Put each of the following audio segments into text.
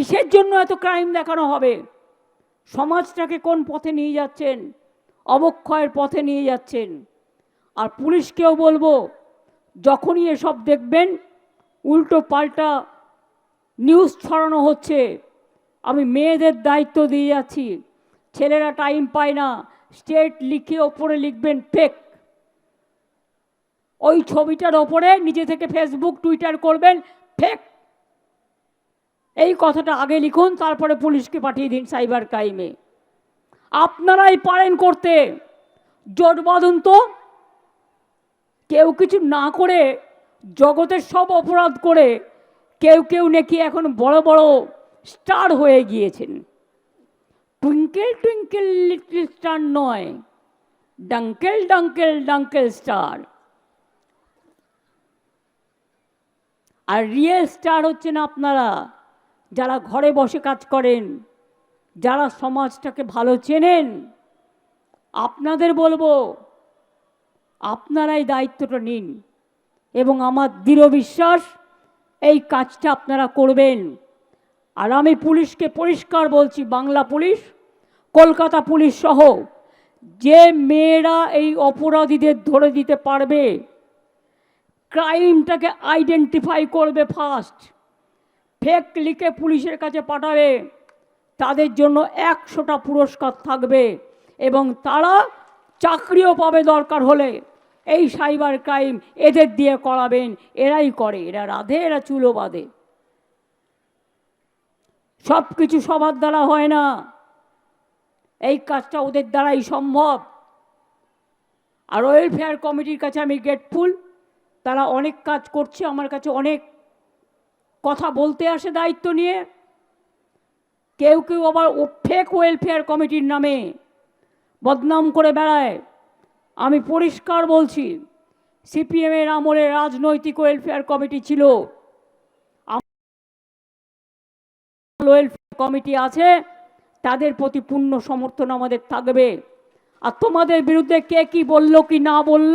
কিসের জন্য এত ক্রাইম দেখানো হবে? সমাজটাকে কোন পথে নিয়ে যাচ্ছেন? অবক্ষয়ের পথে নিয়ে যাচ্ছেন? আর পুলিশকেও বলব, যখনই এসব দেখবেন, উল্টো পাল্টা নিউজ ছড়ানো হচ্ছে। আমি মেয়েদের দায়িত্ব দিয়ে যাচ্ছি। ছেলেরা টাইম পায় না। স্টেট লিখে ওপরে লিখবেন ফেক ওই ছবিটার ওপরে নিজে থেকে ফেসবুক টুইটার করবেন ফেক এই কথাটা আগে লিখুন, তারপরে পুলিশকে পাঠিয়ে দিন সাইবার ক্রাইমে। আপনারাই পারেন করতে। জোট বাঁধুন তো। কেউ কিছু না করে জগতের সব অপরাধ করে কেউ কেউ নাকি এখন বড় বড় স্টার হয়ে গিয়েছেন। টুইঙ্কেল টুইঙ্কেল, লিটল স্টার নয়, ডাঙ্কেল ডাঙ্কেল ডাঙ্কেল স্টার। আর রিয়েল স্টার হচ্ছেন আপনারা। যারা ঘরে বসে কাজ করেন, যারা সমাজটাকে ভালো চেনেন, আপনাদের বলব, আপনারাই দায়িত্বটা নিন এবং আমার দৃঢ় বিশ্বাস, এই কাজটা আপনারা করবেন। আর আমি পুলিশকে পরিষ্কার বলছি, বাংলা পুলিশ, কলকাতা পুলিশ সহ, যে মেয়েরা এই অপরাধীদের ধরে দিতে পারবে, ক্রাইমটাকে আইডেন্টিফাই করবে ফার্স্ট। ফেক লিখে পুলিশের কাছে পাঠাবে, তাদের জন্য একশোটা পুরস্কার থাকবে এবং তারা চাকরিও পাবে দরকার হলে। এই সাইবার ক্রাইম এদের দিয়ে করাবেন, এরাই করে, এরা রাধে, এরা চুলো বাঁধে। সব কিছু সবার দ্বারা হয় না। এই কাজটা ওদের দ্বারাই সম্ভব। আর ওয়েলফেয়ার কমিটির কাছে আমি গ্রেটফুল তারা অনেক কাজ করছে, আমার কাছে অনেক কথা বলতে আসে দায়িত্ব নিয়ে। কেউ কেউ আবার ফেক ওয়েলফেয়ার কমিটির নামে বদনাম করে বেড়ায়। আমি পরিষ্কার বলছি সিপিএমের আমলে রাজনৈতিক ওয়েলফেয়ার কমিটি ছিল। ওয়েলফেয়ার কমিটি আছে, তাদের প্রতি পূর্ণ সমর্থন আমাদের থাকবে। আর তোমাদের বিরুদ্ধে কে কি বলল কি না বলল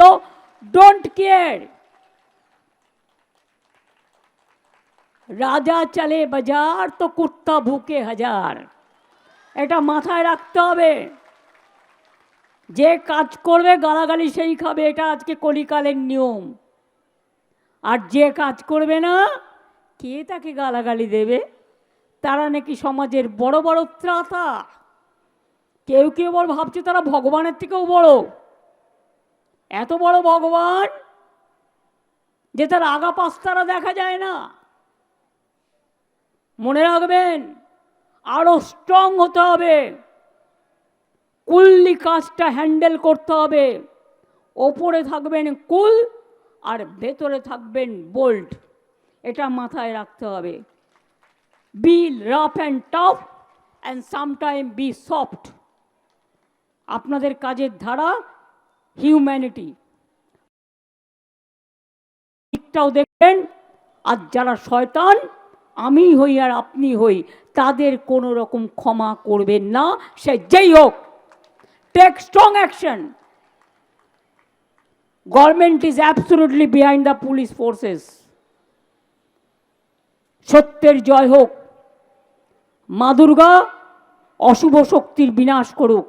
ডোন্ট কেয়ার রাজা চলে বাজার, তো কুত্তা ভুকে হাজার। এটা মাথায় রাখতে হবে। যে কাজ করবে, গালাগালি সেই খাবে, এটা আজকে কলিকালের নিয়ম। আর যে কাজ করবে না, কে তাকে গালাগালি দেবে? তারা নাকি সমাজের বড় বড় ত্রাতা। কেউ কেউ বড় ভাবছে তারা ভগবানের থেকেও বড়। এত বড় ভগবান যে তার আগা পাস্তারা দেখা যায় না। মনে রাখবেন, আরও স্ট্রং হতে হবে। কুললি কাজটা হ্যান্ডেল করতে হবে। ওপরে থাকবেন কুল আর ভেতরে থাকবেন বোল্ট এটা মাথায় রাখতে হবে। Be rough and tough and sometime be soft আপনাদের কাজের ধারা হিউম্যানিটি দিকটাও দেখবেন, আর যারা শয়তান আমি হই আর আপনি হই, তাদের কোনো রকম ক্ষমা করবেন না, সে যেই হোক। Take strong action government is absolutely behind the police forces সত্যের জয় হোক। মা দুর্গা, অশুভ শক্তির বিনাশ করুক।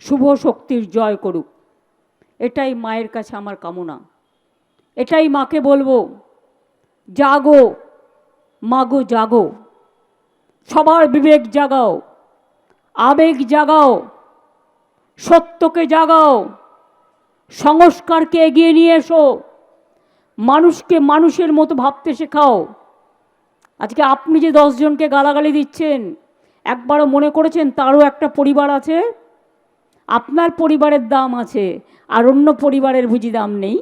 শুভ শক্তির জয় করুক। এটাই মায়ের কাছে আমার কামনা। এটাই মাকে বলব, জাগো। মাগো জাগো। সবার বিবেক জাগাও, আবেগ জাগাও, সত্যকে জাগাও, সংস্কারকে এগিয়ে নিয়ে এসো, মানুষকে মানুষের মতো ভাবতে শেখাও। আজকে আপনি যে দশজনকে গালাগালি দিচ্ছেন, একবারও মনে করেছেন তারও একটা পরিবার আছে? আপনার পরিবারের দাম আছে, আর অন্য পরিবারের বুঝি দাম নেই?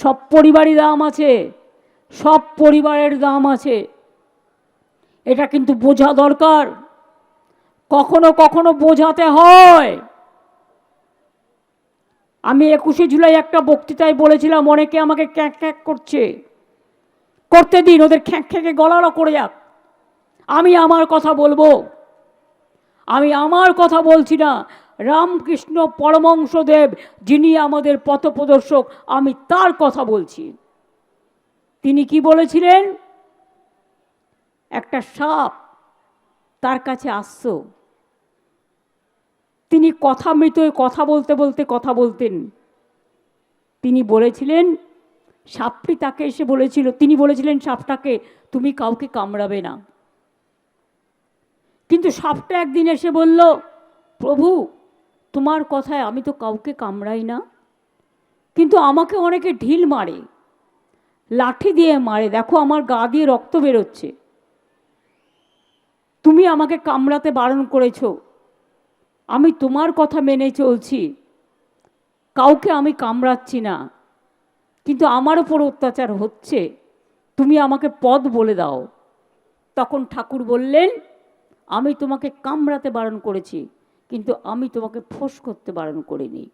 সব পরিবারই দাম আছে। সব পরিবারের দাম আছে। এটা কিন্তু বোঝা দরকার। কখনো কখনো বোঝাতে হয়। আমি একুশে জুলাই একটা বক্তৃতায় বলেছিলাম, অনেকে আমাকে ক্যাঁক ক্যাঁক করছে। করতে দিন, ওদের খ্যাঁক খ্যাঁকে গলারও করে যাক। আমি আমার কথা বলব। আমি আমার কথা বলছি না। রামকৃষ্ণ পরমংশদেব যিনি আমাদের পথপ্রদর্শক, আমি তার কথা বলছি। তিনি কি বলেছিলেন? একটা সাপ তার কাছে আসছো। তিনি কথা মৃত কথা বলতে বলতে কথা বলতেন। তিনি বলেছিলেন, সাপটি তাকে এসে বলেছিল, তিনি বলেছিলেন, সাপটাকে তুমি কাউকে কামড়াবে না। কিন্তু সাপটা একদিন এসে বলল, প্রভু, তোমার কথায় আমি তো কাউকে কামড়াই না। কিন্তু আমাকে অনেকে ঢিল মারে। লাঠি দিয়ে মারে, দেখো আমার গা দিয়ে রক্ত বেরোচ্ছে। তুমি আমাকে কামড়াতে বারণ করেছ। আমি তোমার কথা মেনে চলছি। কাউকে আমি কামড়াচ্ছি না। কিন্তু আমার ওপর অত্যাচার হচ্ছে। তুমি আমাকে পদ বলে দাও। তখন ঠাকুর বললেন, আমি তোমাকে কামড়াতে বারণ করেছি, কিন্তু আমি তোমাকে ফোঁস করতে বারণ করিনি।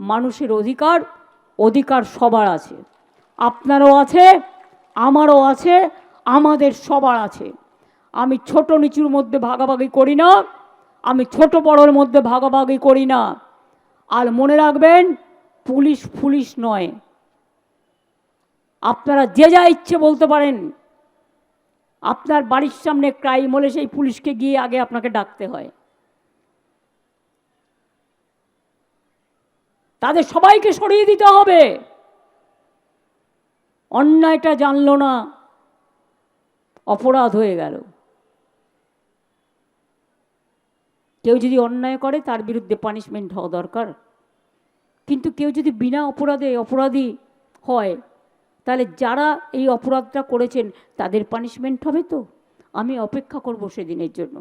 মানুষের অধিকার অধিকার সবার আছে। আপনারও আছে, আমারও আছে, আমাদের সবার আছে। আমি ছোট নিচুর মধ্যে ভাগাভাগি করি না, আমি ছোট বড়োর মধ্যে ভাগাভাগি করি না। আর মনে রাখবেন, পুলিশ পুলিশ নয়। আপনারা যে যা ইচ্ছে বলতে পারেন, আপনার বাড়ির সামনে ক্রাইম হলে সেই পুলিশকে গিয়ে আগে আপনাকে ডাকতে হয়। তাদের সবাইকে সরিয়ে দিতে হবে। অন্যায়টা জানলো না, অপরাধ হয়ে গেল। কেউ যদি অন্যায় করে, তার বিরুদ্ধে পানিশমেন্ট হওয়া দরকার। কিন্তু কেউ যদি বিনা অপরাধে অপরাধী হয়, তাহলে যারা এই অপরাধটা করেছেন, তাদের পানিশমেন্ট হবে তো? আমি অপেক্ষা করব সেদিনের জন্য।